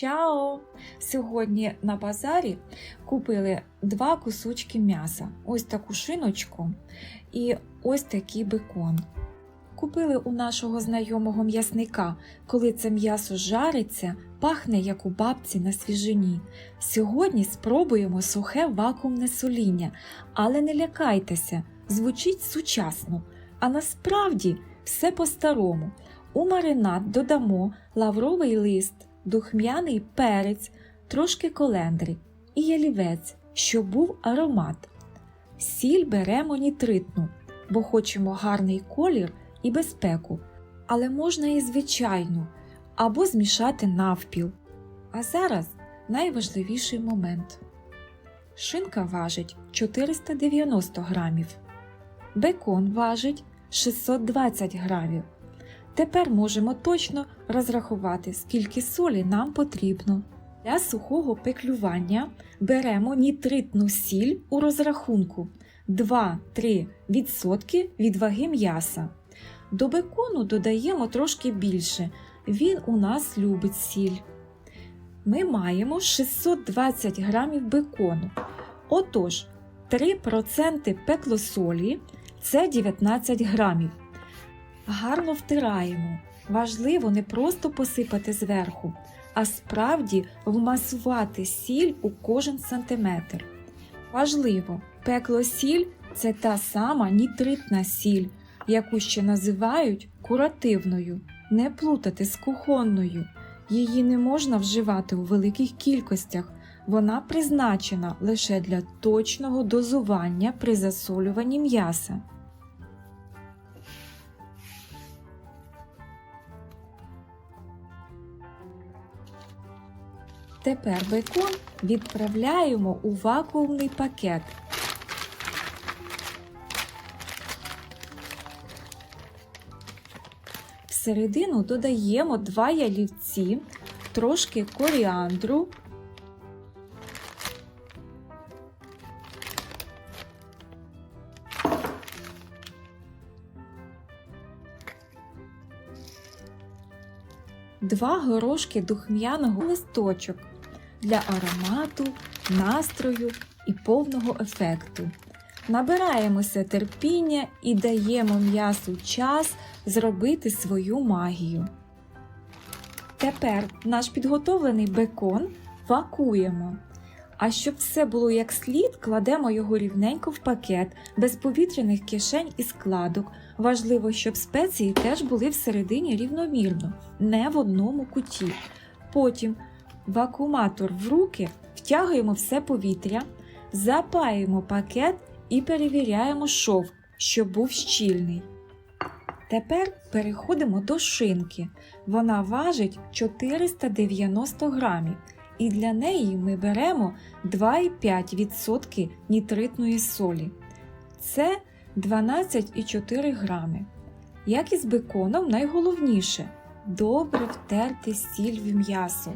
Чао! Сьогодні на базарі купили два кусочки м'яса. Ось таку шиночку і ось такий бекон. Купили у нашого знайомого м'ясника. Коли це м'ясо жариться, пахне як у бабці на свіжині. Сьогодні спробуємо сухе вакуумне соління, але не лякайтеся, звучить сучасно. А насправді все по-старому. У маринад додамо лавровий лист, духмяний перець, трошки колендри і ялівець, щоб був аромат. Сіль беремо нітритну, бо хочемо гарний колір і безпеку, але можна і звичайну, або змішати навпіл. А зараз найважливіший момент. Шинка важить 490 грамів, бекон важить 620 грамів. Тепер можемо точно розрахувати, скільки солі нам потрібно. Для сухого пеклювання беремо нітритну сіль у розрахунку 2-3% від ваги м'яса. До бекону додаємо трошки більше, він у нас любить сіль. Ми маємо 620 грамів бекону. Отож, 3% пеклосолі це 19 грамів. Гарно втираємо. Важливо не просто посипати зверху, а справді вмасувати сіль у кожен сантиметр. Важливо, пекло сіль це та сама нітритна сіль, яку ще називають куративною, не плутати з кухонною. Її не можна вживати у великих кількостях. Вона призначена лише для точного дозування при засолюванні м'яса. Тепер бекон відправляємо у вакуумний пакет. Всередину додаємо два ялівці, трошки коріандру, два горошки духмяного листочок для аромату, настрою і повного ефекту. Набираємося терпіння і даємо м'ясу час зробити свою магію. Тепер наш підготовлений бекон вакуємо. А щоб все було як слід, кладемо його рівненько в пакет, без повітряних кишень і складок. Важливо, щоб спеції теж були всередині рівномірно, не в одному куті. Потім вакууматор в руки втягуємо все повітря, запаємо пакет і перевіряємо шов, щоб був щільний. Тепер переходимо до шинки. Вона важить 490 грамів, і для неї ми беремо 2,5% нітритної солі. Це 12,4 грами. Як і з беконом, найголовніше добре втерти сіль в м'ясо.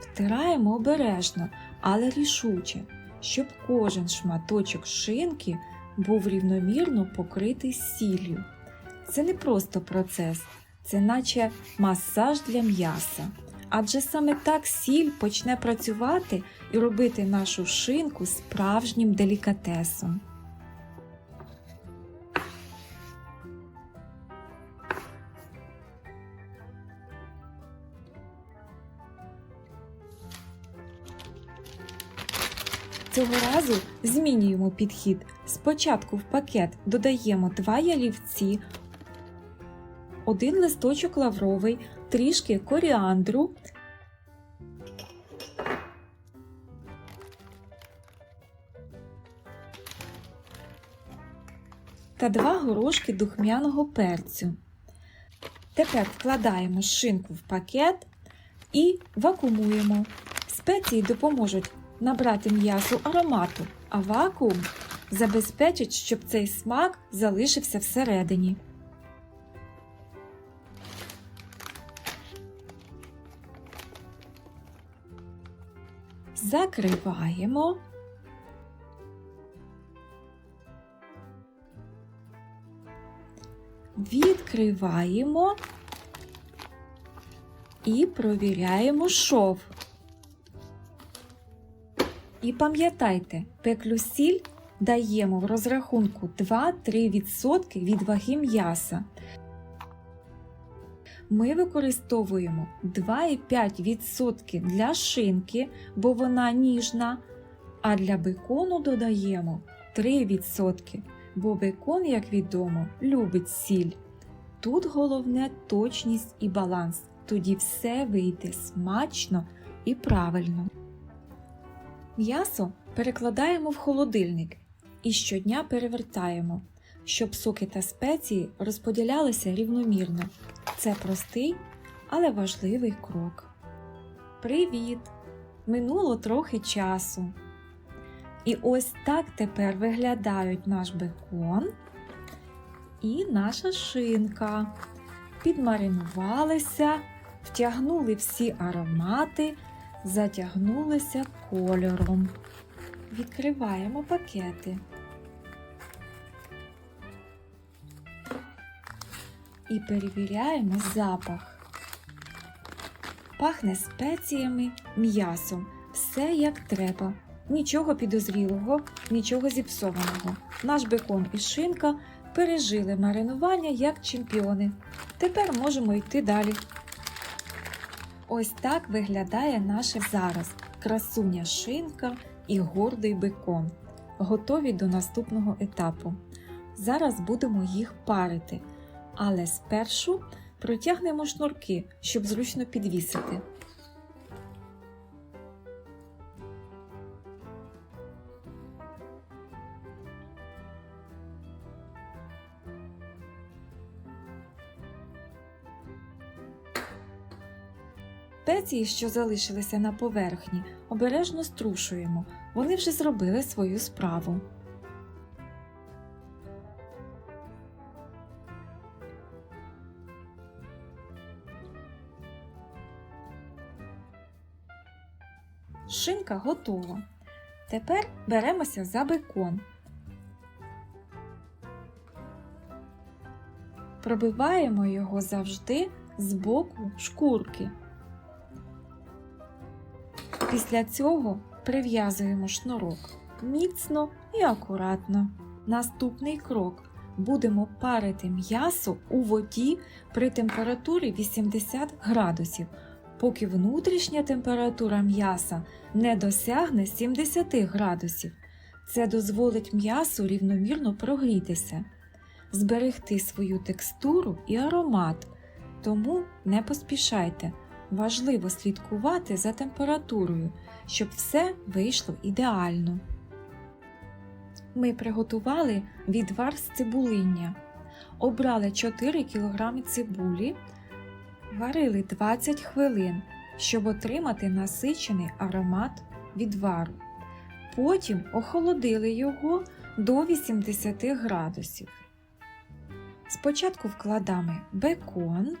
Втираємо обережно, але рішуче, щоб кожен шматочок шинки був рівномірно покритий сіллю. Це не просто процес, це наче масаж для м'яса. Адже саме так сіль почне працювати і робити нашу шинку справжнім делікатесом. Цього разу змінюємо підхід. Спочатку в пакет додаємо два ялівці, один листочок лавровий, трішки коріандру, та два горошки духмяного перцю. Тепер вкладаємо шинку в пакет і вакуумуємо. Спеції допоможуть набрати м'ясу аромату, а вакуум забезпечить, щоб цей смак залишився всередині. Закриваємо. Відкриваємо І провіряємо шов. І пам'ятайте, пеклю сіль даємо в розрахунку 2-3% від ваги м'яса. Ми використовуємо 2,5% для шинки, бо вона ніжна, а для бекону додаємо 3%, бо бекон, як відомо, любить сіль. Тут головне точність і баланс, тоді все вийде смачно і правильно. М'ясо перекладаємо в холодильник і щодня перевертаємо, щоб соки та спеції розподілялися рівномірно. Це простий, але важливий крок. Привіт! Минуло трохи часу. І ось так тепер виглядають наш бекон і наша шинка. Підмаринувалися, втягнули всі аромати, затягнулися кольором. Відкриваємо пакети. І перевіряємо запах. Пахне спеціями, м'ясом. Все як треба. Нічого підозрілого, нічого зіпсованого. Наш бекон і шинка пережили маринування як чемпіони. Тепер можемо йти далі. Ось так виглядає наше зараз красуня шинка і гордий бекон. Готові до наступного етапу. Зараз будемо їх парити, але спершу протягнемо шнурки, щоб зручно підвісити. Спеції, що залишилися на поверхні, обережно струшуємо. Вони вже зробили свою справу. Шинка готова. Тепер беремося за бекон. Пробиваємо його завжди з боку шкурки. Після цього прив'язуємо шнурок міцно і акуратно. Наступний крок. Будемо парити м'ясо у воді при температурі 80 градусів, поки внутрішня температура м'яса не досягне 70 градусів. Це дозволить м'ясу рівномірно прогрітися, зберегти свою текстуру і аромат. Тому не поспішайте. Важливо слідкувати за температурою, щоб все вийшло ідеально. Ми приготували відвар з цибулиння. Обрали 4 кг цибулі, варили 20 хвилин, щоб отримати насичений аромат відвару. Потім охолодили його до 80 градусів. Спочатку вкладаємо бекон.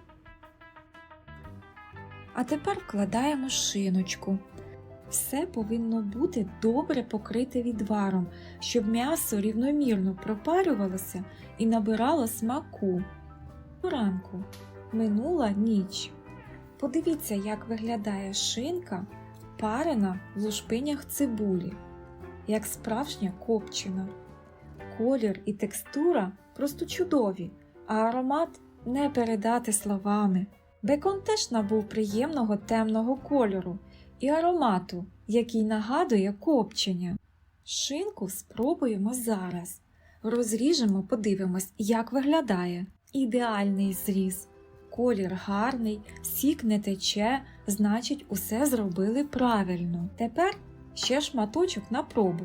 А тепер вкладаємо шиночку. Все повинно бути добре покрите відваром, щоб м'ясо рівномірно пропарювалося і набирало смаку. Ранку минула ніч. Подивіться, як виглядає шинка, парена в лушпинях цибулі, як справжня копчина. Колір і текстура просто чудові, а аромат не передати словами. Бекон теж набув приємного темного кольору і аромату, який нагадує копчення. Шинку спробуємо зараз. Розріжемо, подивимось, як виглядає. Ідеальний зріз. Колір гарний, сік не тече, значить, усе зробили правильно. Тепер ще шматочок на пробу.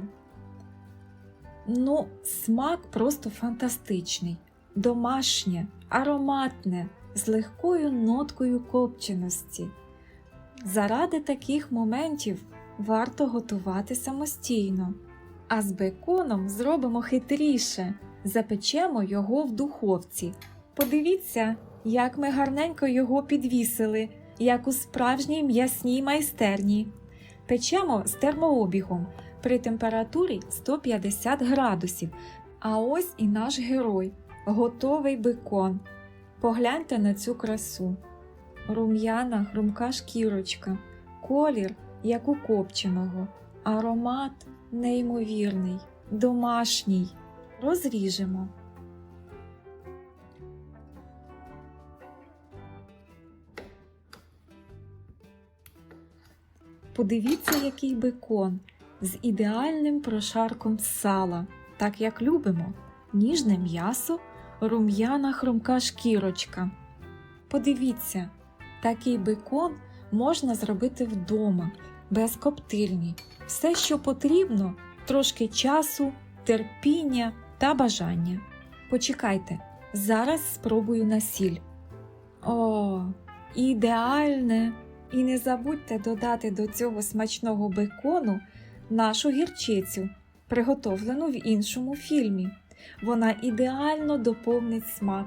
Ну, смак просто фантастичний, домашнє, ароматне з легкою ноткою копченості. Заради таких моментів варто готувати самостійно. А з беконом зробимо хитріше, запечемо його в духовці. Подивіться, як ми гарненько його підвісили, як у справжній м'ясній майстерні. Печемо з термообігом при температурі 150 градусів. А ось і наш герой готовий бекон. Погляньте на цю красу. рум'яна хрумка шкірочка, колір, як у копченого, аромат неймовірний, домашній. Розріжемо. Подивіться, який бекон з ідеальним прошарком сала, так як любимо. Ніжне м'ясо, рум'яна хрумка шкірочка. Подивіться, такий бекон можна зробити вдома, без коптильні. Все, що потрібно, трошки часу, терпіння та бажання. Почекайте, зараз спробую на сіль. О, ідеальне! І не забудьте додати до цього смачного бекону нашу гірчицю, приготовлену в іншому фільмі. Вона ідеально доповнить смак